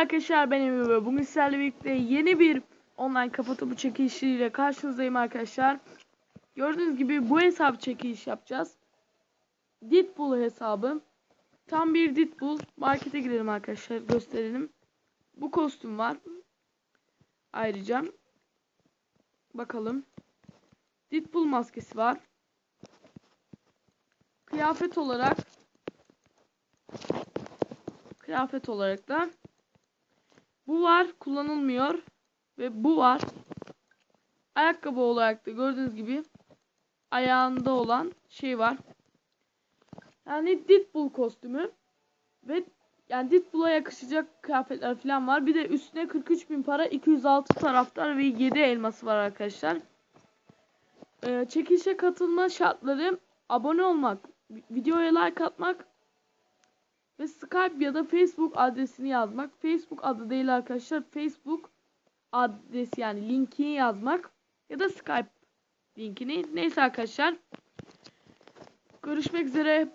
arkadaşlar ben Emre ve bugün sizlerle birlikte yeni bir online kafa topu çekilişiyle karşınızdayım arkadaşlar. Gördüğünüz gibi bu hesap çekiliş yapacağız. Deadpool hesabı. Tam bir Deadpool. Markete girelim arkadaşlar gösterelim. Bu kostüm var. Ayrıca bakalım. Deadpool maskesi var. Kıyafet olarak kıyafet olarak da bu var kullanılmıyor ve bu var. Ayakkabı olarak da gördüğünüz gibi ayağında olan şey var. Yani Deadpool kostümü ve yani Deadpool'a yakışacak kıyafetler falan var. Bir de üstüne 43 bin para 206 taraftar ve 7 elması var arkadaşlar. Ee, çekilişe katılma şartları abone olmak videoya like atmak ve Skype ya da Facebook adresini yazmak. Facebook adı değil arkadaşlar. Facebook adresi yani linkini yazmak ya da Skype linkini. Neyse arkadaşlar. Görüşmek üzere. Bye.